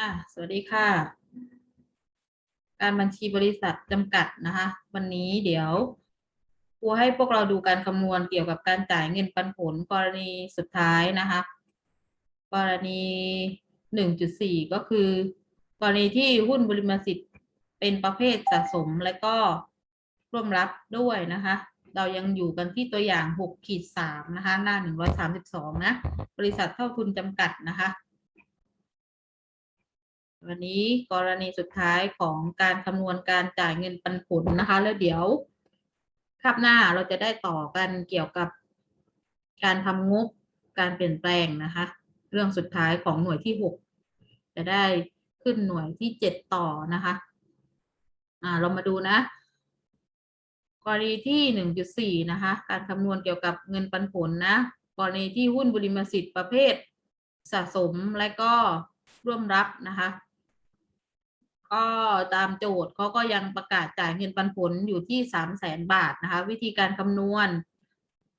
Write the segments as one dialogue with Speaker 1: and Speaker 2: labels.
Speaker 1: อะสวัสดีค่ะ การบัญชีบริษัทจำกัดนะคะ วันนี้เดี๋ยวครูให้พวกเราดูการคำนวณเกี่ยวกับการจ่ายเงินปันผลกรณีสุดท้ายนะคะ กรณีหนึ่งจุดสี่ก็คือ กรณีที่หุ้นบริมสิทธิ์เป็นประเภทสะสมและก็ร่วมรับด้วยนะคะ เรายังอยู่กันที่ตัวอย่างหกขีดสามนะคะ หน้าหนึ่งร้อยสามสิบสองนะ บริษัทเท่าทุนจำกัดนะคะ วันนี้กรณีสุดท้ายของการคำนวณการจ่ายเงินปันผลนะคะ แล้วเดี๋ยวคาบหน้าเราจะได้ต่อกันเกี่ยวกับการทำงบการเปลี่ยนแปลงนะคะ เรื่องสุดท้ายของหน่วยที่หกจะได้ขึ้นหน่วยที่เจ็ดต่อนะคะ อ่าเรามาดูนะ กรณีที่หนึ่งจุดสี่นะคะ การคำนวณเกี่ยวกับเงินปันผลนะ กรณีที่หุ้นบริมสิทธิ์ประเภทสะสมและก็ร่วมรับนะคะ ก็ตามโจทย์เขาก็ยังประกาศจ่ายเงินปันผลอยู่ที่สามแสนบาทนะคะ วิธีการคำนวณ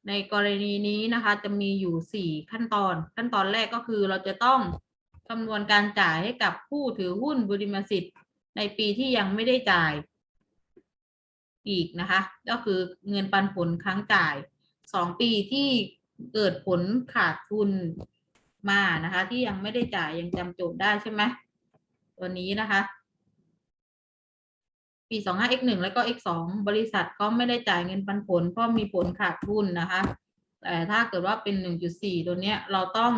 Speaker 1: ในกรณีนี้นะคะจะมีอยู่สี่ขั้นตอน ขั้นตอนแรกก็คือเราจะต้องคำนวณการจ่ายให้กับผู้ถือหุ้นบริมสิทธิ์ ในปีที่ยังไม่ได้จ่ายอีกนะคะ ก็คือเงินปันผลครั้งจ่ายสองปีที่เกิดผลขาดทุนมานะคะ ที่ยังไม่ได้จ่ายยังจำโจทย์ได้ใช่ไหมตัวนี้นะคะ ปีสองห้า x หนึ่งแล้วก็ x สองบริษัทก็ไม่ได้จ่ายเงินปันผล เพราะมีผลขาดทุนนะคะแต่ถ้าเกิดว่าเป็นหนึ่งจุดสี่ตัวเนี้ยเราต้อง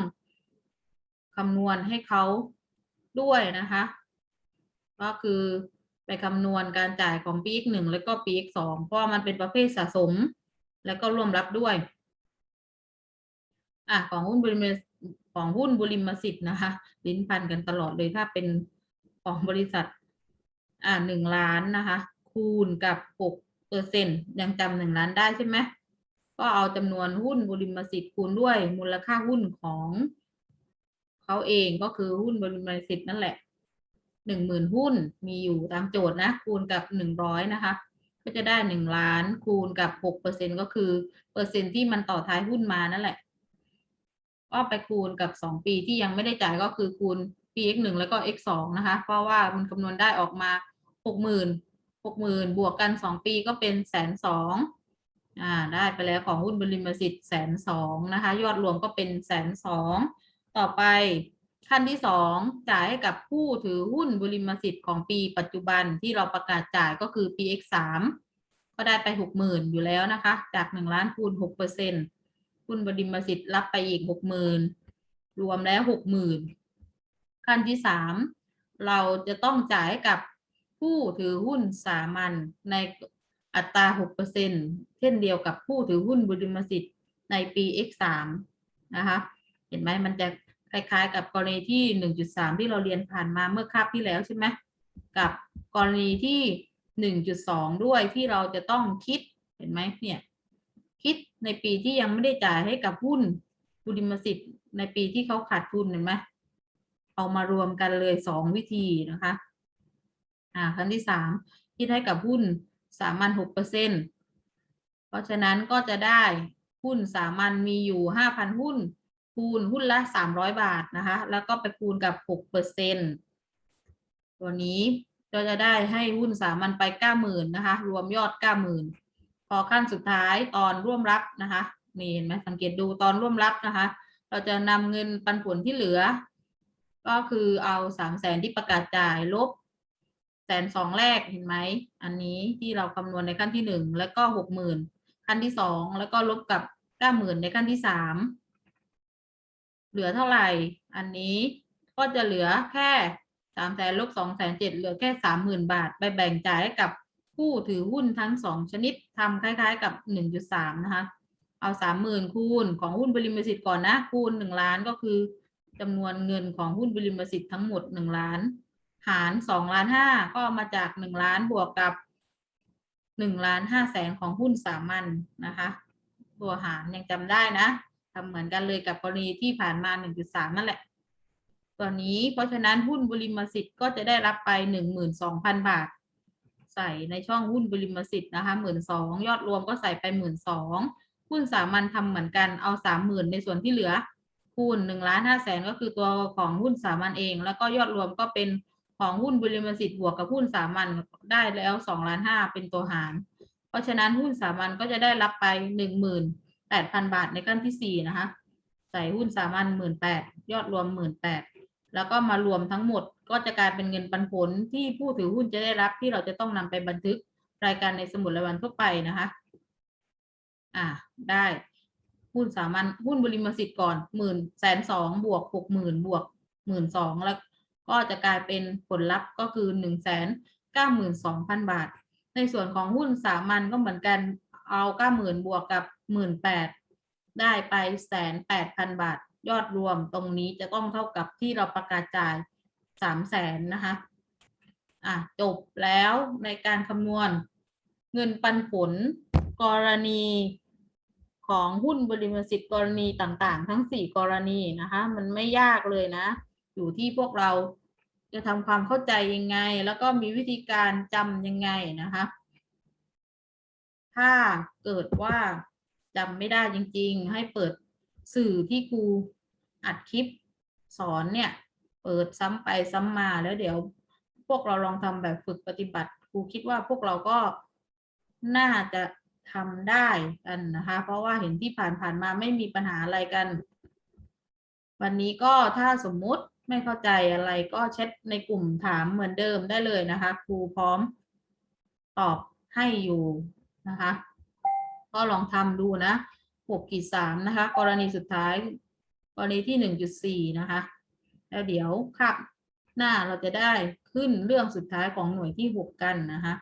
Speaker 1: คำนวณให้เขาด้วยนะคะ ก็คือไปคำนวณการจ่ายของปี x หนึ่งแล้วก็ปี x สองเพราะมันเป็นประเภทสะสม แล้วก็ร่วมรับด้วย อะของหุ้นบริมของหุ้นบริมสิทธิ์นะคะ ลิ้นพันกันตลอดเลยถ้าเป็นของบริษัท อ่าหนึ่งล้านนะคะ คูณกับหกเปอร์เซ็นต์ยังจำหนึ่งล้านได้ใช่ไหมก็เอาจำนวนหุ้นบริมสิทธิ์คูณด้วยมูลค่าหุ้นของเขาเองก็คือหุ้นบริมสิทธิ์นั่นแหละหนึ่งหมื่นหุ้นมีอยู่ตามโจทย์นะ คูณกับหนึ่งร้อยนะคะ ก็จะได้หนึ่งล้านคูณกับหกเปอร์เซ็นก็คือ เปอร์เซ็นที่มันต่อท้ายหุ้นมานั่นแหละ ก็ไปคูณกับสองปีที่ยังไม่ได้จ่ายก็คือคูณปี x หนึ่งแล้วก็ x สองนะคะ เพราะว่ามันคำนวณได้ออกมา หกหมื่นหกหมื่นบวกกันสองปีก็เป็นแสนสองอ่าได้ไปแล้วของหุ้นบริมสิทธิ์แสนสองนะคะ ยอดรวมก็เป็นแสนสองต่อไปขั้นที่สองจ่ายให้กับผู้ถือหุ้นบริมสิทธิ์ของปีปัจจุบันที่เราประกาศจ่ายก็คือปี x สามก็ได้ไปหกหมื่นอยู่แล้วนะคะ จากหนึ่งล้านคูณหกเปอร์เซ็นต์หุ้นบริมสิทธิ์รับไปอีกหกหมื่นรวมแล้วหกหมื่นขั้นที่สามเราจะต้องจ่ายให้กับ ผู้ถือหุ้นสามัญในอัตราหกเปอร์เซ็นเช่นเดียวกับผู้ถือหุ้นบุริมสิทธิ์ในปี x สามนะคะ เห็นไหมมันจะคล้ายๆ กับกรณีที่หนึ่งจุดสามที่เราเรียนผ่านมาเมื่อคาบที่แล้วใช่ไหมกับกรณีที่หนึ่งจุดสองด้วยที่เราจะต้องคิดเห็นไหมเนี่ยคิดในปีที่ยังไม่ได้จ่ายให้กับหุ้นบุริมสิทธิ์ในปีที่เขาขาดทุนเห็นไหมเอามารวมกันเลยสองวิธีนะคะ อ่าขั้นที่สามคิดให้กับหุ้นสามัญหกเปอร์เซ็นเพราะฉะนั้นก็จะได้หุ้นสามัญมีอยู่ห้าพันหุ้น คูณหุ้นละสามร้อยบาทนะคะ แล้วก็ไปคูณกับหกเปอร์เซ็นตัวนี้ก็จะได้ให้หุ้นสามัญไปเก้าหมื่นนะคะ รวมยอดเก้าหมื่นพอขั้นสุดท้ายตอนร่วมรับนะคะนี่เห็นไหมสังเกตดูตอนร่วมรับนะคะ เราจะนำเงินปันผลที่เหลือ ก็คือเอาสามแสนที่ประกาศจ่ายลบ แสนสองแรกเห็นไหม อันนี้ที่เราคำนวณในขั้นที่หนึ่งแล้วก็หกหมื่นขั้นที่สองแล้วก็ลบกับเก้าหมื่นในขั้นที่สามเหลือเท่าไหร่ อันนี้ก็จะเหลือแค่สามแสนลบสองแสนเจ็ดเหลือแค่สามหมื่นบาท ไปแบ่งจ่ายให้กับผู้ถือหุ้นทั้งสองชนิดทำคล้ายๆ กับหนึ่งจุดสามนะคะ เอาสามหมื่นคูณของหุ้นบริมสิทธิ์ก่อนนะคูณหนึ่งล้านก็คือจำนวนเงินของหุ้นบริมสิทธิ์ทั้งหมดหนึ่งล้าน หารสองล้านห้าก็มาจากหนึ่งล้านบวกกับหนึ่งล้านห้าแสนของหุ้นสามัญนนะคะตัวหารยังจำได้นะทำเหมือนกันเลยกับกรณีที่ผ่านมาหนึ่งจุดสามนั่นแหละ ตัวนี้เพราะฉะนั้นหุ้นบริมสิทธิ์ก็จะได้รับไปหนึ่งหมื่นสองพันบาท ใส่ในช่องหุ้นบริมสิทธิ์นะคะหมื่นสองยอดรวมก็ใส่ไปหมื่นสองหุ้นสามัญทำเหมือนกันเอาสามหมื่นในส่วนที่เหลือคูณหนึ่งล้านห้าแสนก็คือตัวของหุ้นสามัญเอง แล้วก็ยอดรวมก็เป็น ของหุ้นบริมสิทธิ์บวกกับหุ้นสามัญได้แล้วสองล้านห้าเป็นตัวหาร เพราะฉะนั้นหุ้นสามัญก็จะได้รับไปหนึ่งหมื่นแปดพันบาทในขั้นที่สี่นะคะ ใส่หุ้นสามัญหมื่นแปดยอดรวมหมื่นแปดแล้วก็มารวมทั้งหมดก็จะกลายเป็นเงินปันผลที่ผู้ถือหุ้นจะได้รับที่เราจะต้องนำไปบันทึกรายการในสมุดรายวันทั่วไปนะคะ อ่า ได้หุ้นสามัญหุ้นบริมสิทธิ์ก่อนหมื่นแสนสองบวกหกหมื่นบวกหมื่นสองแล้ว ก็จะกลายเป็นผลลัพธ์ก็คือหนึ่งแสนเก้าหมื่นสองพันบาท ในส่วนของหุ้นสามัญก็เหมือนกันเอาเก้าหมื่นบวกกับหมื่นแปดได้ไปแสนแปดพันบาท ยอดรวมตรงนี้จะต้องเท่ากับที่เราประกาศจ่ายสามแสนนะคะอะจบแล้วในการคำนวณเงินปันผลกรณีของหุ้นบริมสิทธิ์กรณีต่างๆ ทั้งสี่กรณีนะคะ มันไม่ยากเลยนะ อยู่ที่พวกเราจะทำความเข้าใจยังไง แล้วก็มีวิธีการจำยังไงนะคะ ถ้าเกิดว่าจำไม่ได้จริง ๆ ให้เปิดสื่อที่ครูอัดคลิปสอนเนี่ย เปิดซ้ำไปซ้ำมาแล้วเดี๋ยวพวกเราลองทำแบบฝึกปฏิบัติครูคิดว่าพวกเราก็น่าจะทำได้กันนะคะ เพราะว่าเห็นที่ผ่านๆมาไม่มีปัญหาอะไรกัน วันนี้ก็ถ้าสมมุติ ไม่เข้าใจอะไรก็แชทในกลุ่มถามเหมือนเดิมได้เลยนะคะ ครูพร้อมตอบให้อยู่นะคะ ก็ลองทำดูนะหกกีดสามนะคะ กรณีสุดท้าย กรณีที่หนึ่งจุดสี่นะคะ แล้วเดี๋ยวครับหน้าเราจะได้ขึ้นเรื่องสุดท้ายของหน่วยที่หกกันนะคะ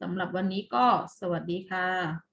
Speaker 1: สำหรับวันนี้ก็สวัสดีค่ะ